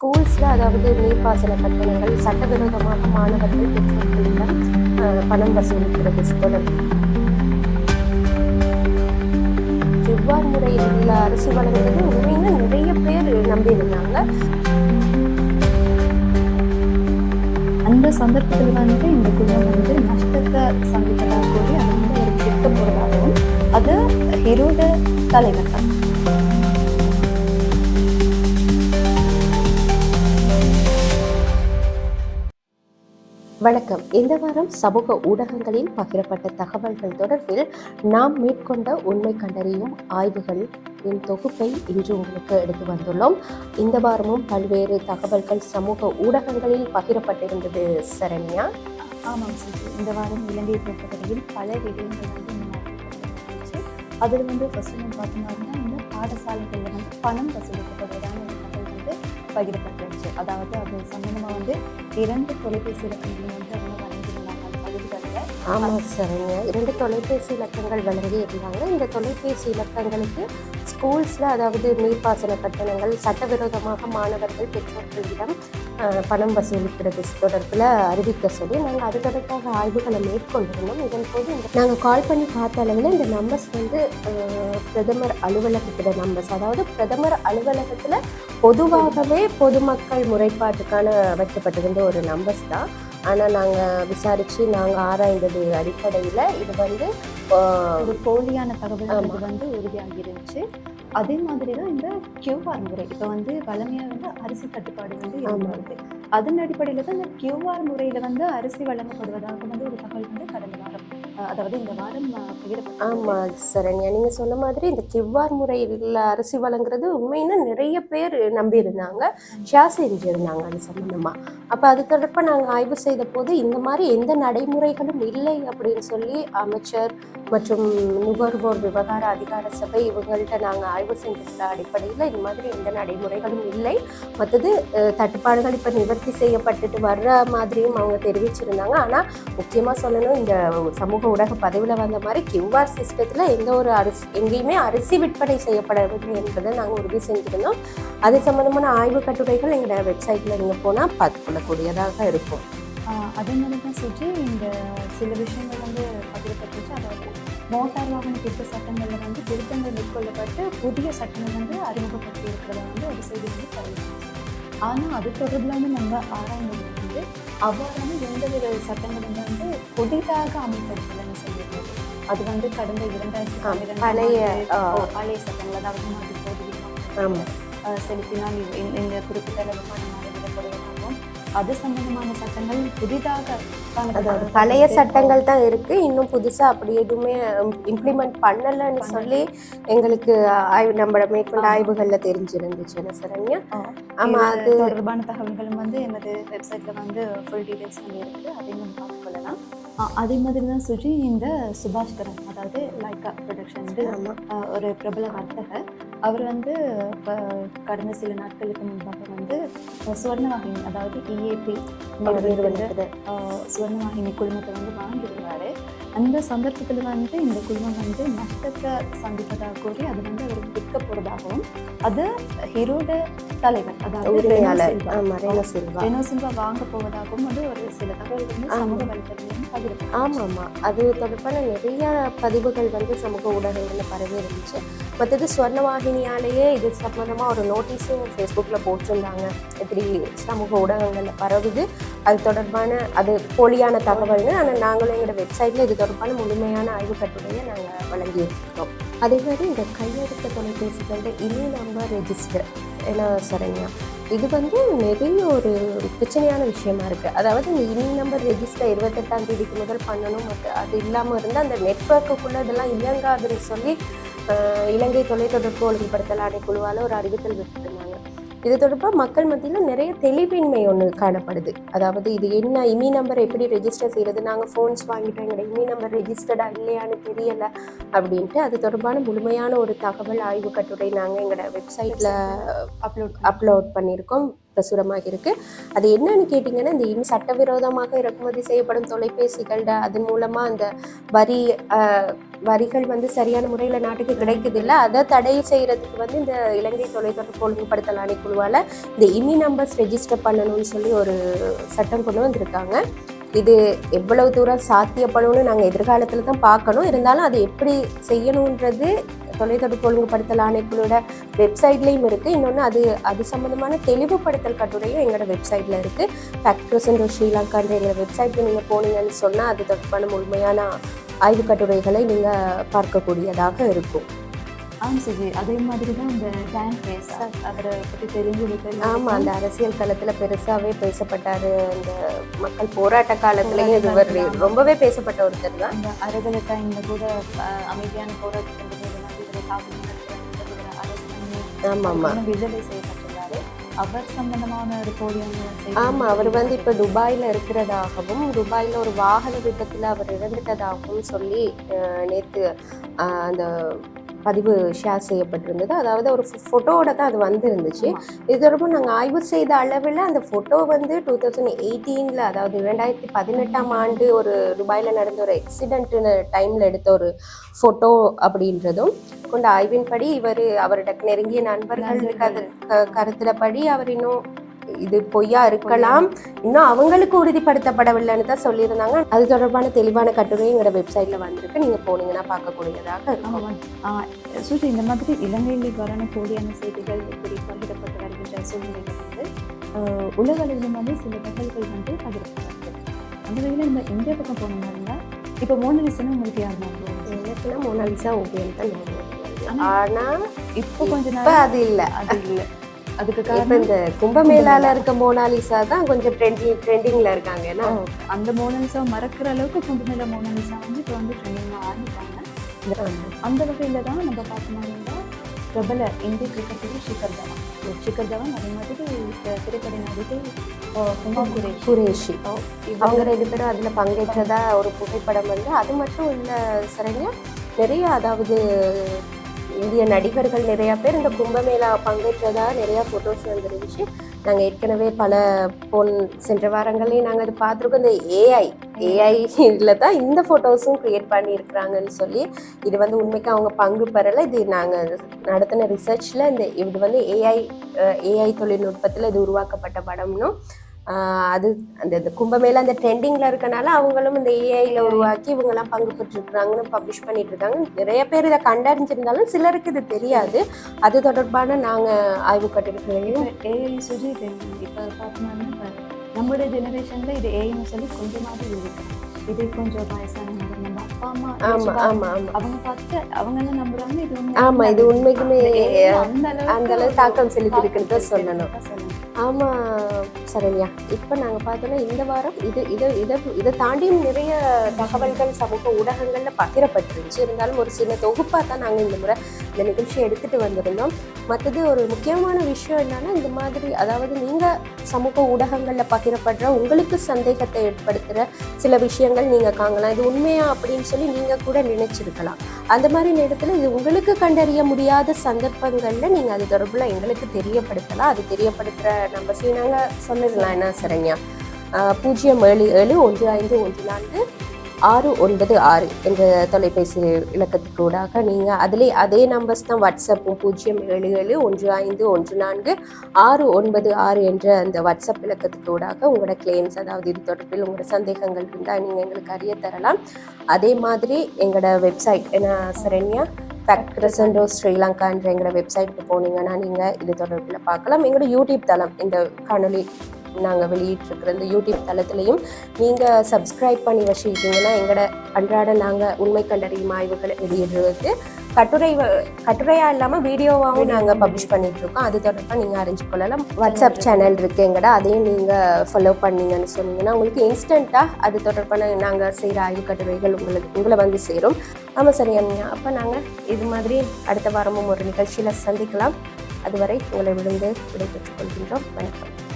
ஸ்கூல்ஸில் அதாவது நீர்ப்பாசன கட்டணங்கள் சட்டவிரோதமாக மாணவர்கள் பெற்றோர்களிடம் பணம் வசூலிக்கிறது தொடர் செவ்வாய் முறையில் உள்ள அரசு வழங்குறது உண்மையில நிறைய பேர் நம்பியிருந்தாங்க. அந்த சந்தர்ப்பத்தில் வந்து இந்த குடும்பம் வந்து நஷ்டத்தை சந்திப்பதாக கூறி அது வந்து ஒரு திட்டம் போடுறதாகவும் அது ஹீரோட தலைவர் தான். வணக்கம். இந்த வாரம் சமூக ஊடகங்களில் பகிரப்பட்ட தகவல்கள் தொடர்பில் நாம் மேற்கொண்ட உண்மை கண்டறியும் ஆய்வுகளின் தொகுப்பை இன்று உங்களுக்கு எடுத்து வந்துள்ளோம். இந்த வாரமும் பல்வேறு தகவல்கள் சமூக ஊடகங்களில் பகிரப்பட்டிருந்தது. சரண்யா? ஆமாம் சார் இந்த வாரம் இலங்கையை பொறுத்தவரையில் பல விடயங்கள் வந்து அதில் வந்து ஃபர்ஸ்ட் பார்த்தோம்னா இந்த பாடசாலைகளில் வந்து பணம் வசூலிக்கப்படுவதான ஒரு பகிரப்பட்டுருச்சு. அதாவது அது சம்பந்தமாக வந்து இரண்டு தொலைபேசி இலக்கங்கள் வந்து அவங்க வழங்கியிருந்தாங்க. அந்த பகுதிகளில் ஆமாம் சரிங்க இரண்டு தொலைபேசி இலக்கங்கள் வழங்கி இருந்தாங்க இந்த தொலைபேசி இலக்கங்களுக்கு ஸ்கூல்ஸில் அதாவது நீர்ப்பாசன கட்டணங்கள் சட்டவிரோதமாக மாணவர்கள் பெற்றோர்களிடம் பணம் வசூலிக்கிறது தொடர்பில் அறிவிக்க சொல்லி நாங்கள் அது தொடர்பாக ஆய்வுகளை மேற்கொண்டிருந்தோம். இதன் போது நாங்கள் கால் பண்ணி பார்த்த அளவில் இந்த நம்பர்ஸ் வந்து பிரதமர் அலுவலகத்தோட நம்பர்ஸ் அதாவது பிரதமர் அலுவலகத்தில் பொதுவாகவே பொதுமக்கள் முறைப்பாட்டுக்கான வைக்கப்பட்டிருந்த ஒரு நம்பர்ஸ் தான். ஆனால் நாங்கள் விசாரித்து நாங்கள் ஆராய்ந்தது அடிப்படையில் இது வந்து ஒரு போலியான தகவல் வந்து உறுதியாகி இருந்துச்சு அதே மாதிரி தான் இந்த கியூஆர் முறை. இப்போ வந்து வளமையாக வந்து அரிசி தட்டுப்பாடு வந்து. இருந்தது அதன் அடிப்படையில் தான் இந்த கியூஆர் முறையில் வந்து அரிசி வழங்கப்படுவதாக வந்து ஒரு தகவல் வந்து கடந்த வாரம் அதாவது இந்த வாரம். ஆமாம் சரண்யா நீங்கள் சொன்ன மாதிரி இந்த கிவ்வார் முறையில் அரிசி வழங்குறது உண்மையினா நிறைய பேர் நம்பியிருந்தாங்க ஷேர் செஞ்சுருந்தாங்க அது சம்மந்தமாக அப்போ அது தொடர்பாக நாங்கள் ஆய்வு செய்த போது இந்த மாதிரி எந்த நடைமுறைகளும் இல்லை அப்படின்னு சொல்லி அமைச்சர் மற்றும் நுகர்வோர் விவகார அதிகார சபை இவங்கள்ட்ட நாங்கள் ஆய்வு செஞ்சிருந்த அடிப்படையில் இந்த மாதிரி எந்த நடைமுறைகளும் இல்லை. மற்றது தட்டுப்பாடுகள் இப்போ நிவர்த்தி செய்யப்பட்டுட்டு வர்ற மாதிரியும் அவங்க தெரிவிச்சிருந்தாங்க. ஆனால் முக்கியமாக சொல்லணும் இந்த சமூக ஊடக பதிவில் வந்த மாதிரி கியூஆர் சிஸ்டத்தில் எந்த ஒரு அரிசி எங்கேயுமே அரிசி விற்பனை செய்யப்படவில்லை என்பதை நாங்கள் உறுதி செஞ்சிருந்தோம். அது சம்மந்தமான ஆய்வு கட்டுரைகள் எங்களோட வெப்சைட்டில் நீங்கள் போனால் பார்த்துக்கொள்ளக்கூடியதாக இருக்கும். அதே மாதிரி தான் சுற்றி இந்த சில விஷயங்கள் வந்து பதிவு பகிரப்பட்டுச்சு அதாவது மோட்டார் வாகன திருத்த சட்டங்களில் வந்து திருத்தங்கள் மேற்கொள்ளப்பட்டு புதிய சட்டங்கள் வந்து அறிமுகப்படுத்தி இருக்கிறத வந்து ஒரு செய்தி வந்து பரவிச்சு ஆனால் அது தொடர்பில் வந்து நம்ம ஆராய்ந்தது வந்து அவ்வாறான எந்தவித சட்டங்களும் வந்து புதிதாக அமல்படுத்தலன்னு சொல்லியிருந்தது அது வந்து கடந்த இரண்டாயிரத்தி பழைய, பழைய சட்டங்கள் அதாவது மாதிரி போதிவிக்கும் செலுத்தினால் இந்த- குறிப்பிட்ட அளவு பணம் அளவிடப்படுவதாகவும் அது சம்பந்தமான சட்டங்கள் புதிதாக அதாவது. பழைய சட்டங்கள் தான் இருக்கு இன்னும் புதுசா அப்படி எதுவுமே இம்ப்ளிமெண்ட் பண்ணலன்னு சொல்லி எங்களுக்கு ஆய்வு நம்ம மேற்கொண்ட. ஆய்வுகள்ல தெரிஞ்சிருந்துச்சு என்ன சரண்யா ஆ. ஆமா இது அது தொடர்பான தகவல்களும் வந்து எமது வெப்சைட்ல வந்து ஃபுல் டீடைல்ஸ் வந்து இருக்குது அதையும் நம்ம பார்த்துக்கொள்ளலாம் அதே மாதிரி தான் சுஜி இந்த சுபாஷ்கரன் அதாவது லைக்கா ப்ரொடக்ஷன் ஒரு பிரபல வர்த்தகர் அவர் வந்து இப்ப கடந்த சில நாட்களுக்கு முன்பாக வந்து சுவர்ணவாகினி அதாவது E இஏபி நிறுவனத்தில் நிறுவனத்துல சுவர்ணவாகினி குழுமத்தை வந்து வாங்கியிருந்தாரு. அந்த சந்தர்ப்பத்தில் வந்து இந்த குழுமம் வந்து நஷ்டத்தை சந்திப்பதாக கூறி அது வந்து அவர் விற்க போறதாகவும் அது ஹீரோட தலைவர் அதாவது சில்வா. வாங்க போவதாகவும் வந்து ஒரு சில தகவல்கள் வந்து. சமூக வலைத்தளங்களிலும் பகிரப்பட்டுச்சு. ஆமா ஆமா. அது தொடர்பான நிறைய பதிவுகள் வந்து சமூக ஊடகங்கள்ல பரவி இருந்துச்சு மற்றது ஸ்வர்ணவாகினியாலேயே இது சம்பந்தமா ஒரு நோட்டீஸும் ஃபேஸ்புக்கில் போட்டிருந்தாங்க. இப்படி சமூக ஊடகங்கள்ல பரவுது. அது தொடர்பான அது போலியான தகவல்கள் ஆனால் நாங்களும் எங்களோட வெப்சைட்ல இது தொடர்பான முழுமையான ஆய்வு கட்டுரையை நாங்கள் வழங்கியிருக்கிறோம். அதே மாதிரி இந்த கையெழுத்த தொலைபேசிகளோட இனி நம்பர் ரெஜிஸ்டர் என்ன சரண்யா இது வந்து நிறைய ஒரு பிரச்சனையான விஷயமா இருக்குது அதாவது இந்த இனி நம்பர் ரெஜிஸ்டர் இருபத்தெட்டாம் தேதிக்கு முதல் பண்ணணும் மற்ற அது இல்லாமல் இருந்தால் அந்த நெட்ஒர்க்குள்ளே இதெல்லாம் இயங்காதுன்னு சொல்லி இலங்கை தொலைத்தொடர்பு ஒழுங்குபடுத்தல் ஆணைக்குழுவால் ஒரு அறிவித்தல் விட்டுருந்தாங்க இது தொடர்பாக மக்கள் மத்தியில் நிறைய தெளிவின்மை ஒன்று காணப்படுது. அதாவது இது என்ன இமி நம்பர் எப்படி ரெஜிஸ்டர் செய்யறது? நாங்கள் ஃபோன்ஸ் வாங்கிட்டோம் எங்களோட இமி நம்பர் ரெஜிஸ்டர்டா இல்லையான்னு தெரியல அப்படின்ட்டு அது தொடர்பான முழுமையான ஒரு தகவல் ஆய்வு கட்டுரை நாங்கள் எங்களோட வெப்சைட்டில் அப்லோட் அப்லோட் பண்ணியிருக்கோம். பிரசுரமாக இருக்கு. அது என்னன்னு கேட்டிங்கன்னா இந்த இனி சட்டவிரோதமாக இறக்குமதி செய்யப்படும் தொலைபேசிகள் அதன் மூலமா அந்த வரி வரிகள் வந்து சரியான முறையில் நாட்டுக்கு கிடைக்குது இல்லை அதை தடை செய்கிறதுக்கு வந்து இந்த இலங்கை தொலைத்தொடர்பு ஒழுங்குபடுத்தல் ஆணைக்குழுவால் இந்த இமி நம்பர்ஸ் ரெஜிஸ்டர் பண்ணணும்னு சொல்லி ஒரு சட்டம் கொண்டு வந்திருக்காங்க. இது எவ்வளவு தூரம் சாத்தியப்படும்னு நாங்கள் எதிர்காலத்தில் தான் பார்க்கணும். இருந்தாலும் அது எப்படி செய்யணுன்றது தொலைத்தொடர்பு ஒழுங்குபடுத்தல் ஆணைக்குழுவோட வெப்சைட்லேயும் இருக்குது இன்னொன்று அது அது சம்மந்தமான தெளிவுபடுத்தல் கட்டுரையும் எங்களோட வெப்சைட்டில் இருக்குது ஃபேக்டர்ஸ் அண்ட் ஸ்ரீலங்கான்ற எங்களோட வெப்சைட்டில் நீங்கள் போனீங்கன்னு சொன்னால் அது தொடர்பான முழுமையான ஆய்வு கட்டுரைகளை நீங்கள் பார்க்கக்கூடியதாக இருக்கும். ஆம் சுஜி அதே மாதிரி தான் இந்த டேன் கேஸ் அவரை பற்றி தெரிஞ்சு ஆமாம் அந்த அரசியல் களத்தில் பெருசாகவே பேசப்பட்டார். அந்த மக்கள் போராட்ட காலத்துலேயும் இதுவர் ரொம்பவே பேசப்பட்ட ஒருத்தர் தான். அந்த அறகலை டைம்ல கூட அமைதியான போராட்டத்தின் அவர் சம்பந்தமான ஒரு ஆமாம் அவர் வந்து இப்போ துபாயில் இருக்கிறதாகவும் துபாயில் ஒரு வாகன விபத்தில் அவர் இறந்துட்டதாகவும் சொல்லி நேற்று அந்த பதிவு ஷேர் செய்யப்பட்டிருந்தது. அதாவது ஒரு ஃபோட்டோவோட தான் அது வந்திருந்துச்சு. இது தொடர்பாக நாங்கள் ஆய்வு செய்த அளவில் அந்த ஃபோட்டோ வந்து டூ தௌசண்ட் எயிட்டீனில் அதாவது இரண்டாயிரத்தி பதினெட்டாம் ஆண்டு ஒரு துபாயில் நடந்த ஒரு எக்ஸிடென்ட்னு டைமில் எடுத்த ஒரு ஃபோட்டோ அப்படின்றதும் கொண்ட ஆய்வின்படி இவர் அவரோட நெருங்கிய நண்பர்கள் கரு க- கருத்துலப்படி அவர் இன்னும் இது பொய்யா இருக்கலாம். இன்னும் அவங்களுக்கு உறுதிப்படுத்தப்படவில்லைன்னு தான் சொல்லியிருந்தாங்க. அது தொடர்பான தெளிவான கட்டுரை எங்களோட வெப்சைட்ல வந்திருக்கு. நீங்க போனீங்கன்னா பார்க்கக்கூடியதாக சுஜி இந்த மாதிரி இலங்கையில் வரான போலியான செய்திகள் இப்படி பகிரப்பட்டு வருகின்ற சூழ்நிலையில் வந்து உலக அளவில் வந்து சில தகவல்கள் வந்து பகிரப்படுது அந்த வகையில் நம்ம இந்தியா பக்கம் போனோம்னா இப்போ மோனலிசனும் உங்களுக்கு யார்? எனக்குன்னா மோனாலிசா ஓவியம் தான் ஞாபகம் வருது. ஆனா, ஆனா இப்போ கொஞ்ச இப்ப நாள் அது இல்ல. அது இல்லை. அதுக்கு காரணம் இந்த கும்பமேளால இருக்க மோனாலிசா தான் கொஞ்சம் ட்ரெண்டிங் ட்ரெண்டிங்ல இருக்காங்க. ஏன்னா அந்த மோனலிசா மறக்கிற அளவுக்கு கும்பமேளா மோனலிசா வந்து இப்போ வந்து ட்ரெண்டிங்காக ஆரம்பிட்டாங்க அந்த வகையில் தான் நம்ம பார்த்தோம்னா பிரபல இந்திய கிரிக்கெட்டர் ஷிகர் தவான். ஷிகர் தவான் அதே மாதிரி திரைப்பட நடிகை அஹ், குமா குரேஷி. குரேஷி. அவங்க ரெண்டு பேரும் அதுல பங்கேற்றதா ஒரு புகைப்படம் வந்து அது மட்டும் இல்ல சரண்யா நிறைய அதாவது இந்திய நடிகர்கள் நிறைய பேர் இந்த கும்பமேளா பங்கேற்றதா நிறைய ஃபோட்டோஸ் வந்துருந்துச்சு. நாங்கள் ஏற்கனவே பல போன் சென்ற வாரங்களையும் நாங்கள் அது பார்த்துருக்கோம். இந்த ஏஐ ஏஐ இதில் தான் இந்த ஃபோட்டோஸும் க்ரியேட் பண்ணியிருக்கிறாங்கன்னு சொல்லி இது வந்து உண்மைக்கு அவங்க பங்கு பெறலை. இது நாங்கள் நடத்தின ரிசர்ச்சில் இந்த இது வந்து ஏஐ ஏஐ தொழில்நுட்பத்தில் இது உருவாக்கப்பட்ட படம்னும் அது அந்த இந்த கும்பமேளா அந்த ட்ரெண்டிங்கில் இருக்கனால அவங்களும் இந்த ஏஐயில் உருவாக்கி இவங்கெல்லாம் பங்கு பெற்றிருக்கிறாங்கன்னு பப்ளிஷ் பண்ணிட்டு இருக்காங்க நிறைய பேர் இதை கண்டறிஞ்சிருந்தாலும் சிலருக்கு இது தெரியாது. அது தொடர்பான நாங்கள் ஆய்வு கட்டுரைகளையும் ஏஐ சுஜி இப்போ பார்த்தோம்னா ஜெனரேஷனில் இது ஏஐன்னு சொல்லி கொஞ்சமாவது இருக்கு. இது கொஞ்சம் வயசானவங்க நம்ம அப்பா அம்மா அவங்க பார்த்துட்டு அவங்க என்ன நம்புறாங்க இது ஆமா இது உண்மைக்குமே அந்த அளவு தாக்கம் செலுத்திருக்குன்னு தான் தாக்கம் சொல்லணும். ஆமாம் ஆமா சரண்யா. இப்போ நாங்கள் பார்த்தோன்னா இந்த வாரம் இது இதை இதை இதை தாண்டியும் நிறைய தகவல்கள் சமூக ஊடகங்களில் பகிரப்பட்டிருந்துச்சு. இருந்தாலும் ஒரு சின்ன தொகுப்பாக தான் நாங்கள் இந்த முறை இந்த நிகழ்ச்சியை எடுத்துகிட்டு வந்திருந்தோம். மற்றது ஒரு முக்கியமான விஷயம் என்னன்னா இந்த மாதிரி அதாவது நீங்கள் சமூக ஊடகங்களில் பகிரப்படுற உங்களுக்கு சந்தேகத்தை ஏற்படுத்துகிற சில விஷயங்கள் நீங்கள் காங்கலாம் இது உண்மையா அப்படின்னு சொல்லி நீங்கள் கூட நினைச்சிருக்கலாம். அந்த மாதிரி நேரத்தில் இது உங்களுக்கு கண்டறிய முடியாத சந்தர்ப்பங்களில் நீங்கள் அது தொடர்பில் எங்களுக்கு தெரியப்படுத்தலாம். அது தெரியப்படுத்துகிற நம்ம சீனாங்க சொல்லிடலாம் என்ன சரண்யா பூஜ்ஜியம் ஏழு ஏழு ஒன்று ஐந்து ஒன்று நான்கு. ஆறு ஒன்பது ஆறு என்ற தொலைபேசி இலக்கத்துக்கு ஊடாக நீங்கள் அதிலே அதே நம்பர்ஸ் தான் வாட்ஸ்அப்பும் பூஜ்ஜியம் ஏழு ஏழு ஒன்று ஐந்து ஒன்று நான்கு ஆறு ஒன்பது ஆறு என்ற அந்த வாட்ஸ்அப் இலக்கத்துக்கு ஊடாக உங்களோட கிளைம்ஸ் அதாவது இது தொடர்பில் உங்களோட சந்தேகங்கள் இருந்தால் நீங்கள் எங்களுக்கு அறிய தரலாம். அதே மாதிரி எங்களோட வெப்சைட் என்ன சரண்யா ஃபேக்ட் கிரசண்டோ ஸ்ரீலங்கான்ற எங்களோட வெப்சைட்டுக்கு போனீங்கன்னா நீங்கள் இது தொடர்பில் பார்க்கலாம். எங்களோட யூடியூப் தளம் இந்த காணொலி நாங்கள் வெளியிட்டிருக்கிற இந்த யூடியூப் தளத்துலையும் நீங்கள் சப்ஸ்கிரைப் பண்ணி வச்சுக்கிட்டீங்கன்னா எங்களோட அன்றாட நாங்கள் உண்மை கண்டறியும் ஆய்வுகளை வெளியிடுறது கட்டுரை வ- கட்டுரையா இல்லாமல் வீடியோவாகவும் நாங்கள் பப்ளிஷ் பண்ணிட்டு இருக்கோம் அது தொடர்பாக நீங்கள் அறிஞ்சு கொள்ளலாம். வாட்ஸ்அப் சேனல் இருக்கு எங்கடா அதையும் நீங்கள் ஃபாலோ பண்ணீங்கன்னு சொன்னீங்கன்னா உங்களுக்கு இன்ஸ்டண்ட்டாக அது தொடர்பான நாங்கள் செய்கிற ஆய்வு கட்டுரைகள் உங்களுக்கு உங்களை வந்து சேரும். ஆமாம் சரி அம்யா அப்போ நாங்கள் இது மாதிரி அடுத்த வாரமும் ஒரு நிகழ்ச்சியில் சந்திக்கலாம். அதுவரை உங்களை விழுந்து விடைபெற்றுக் கொள்கின்றோம். வணக்கம்.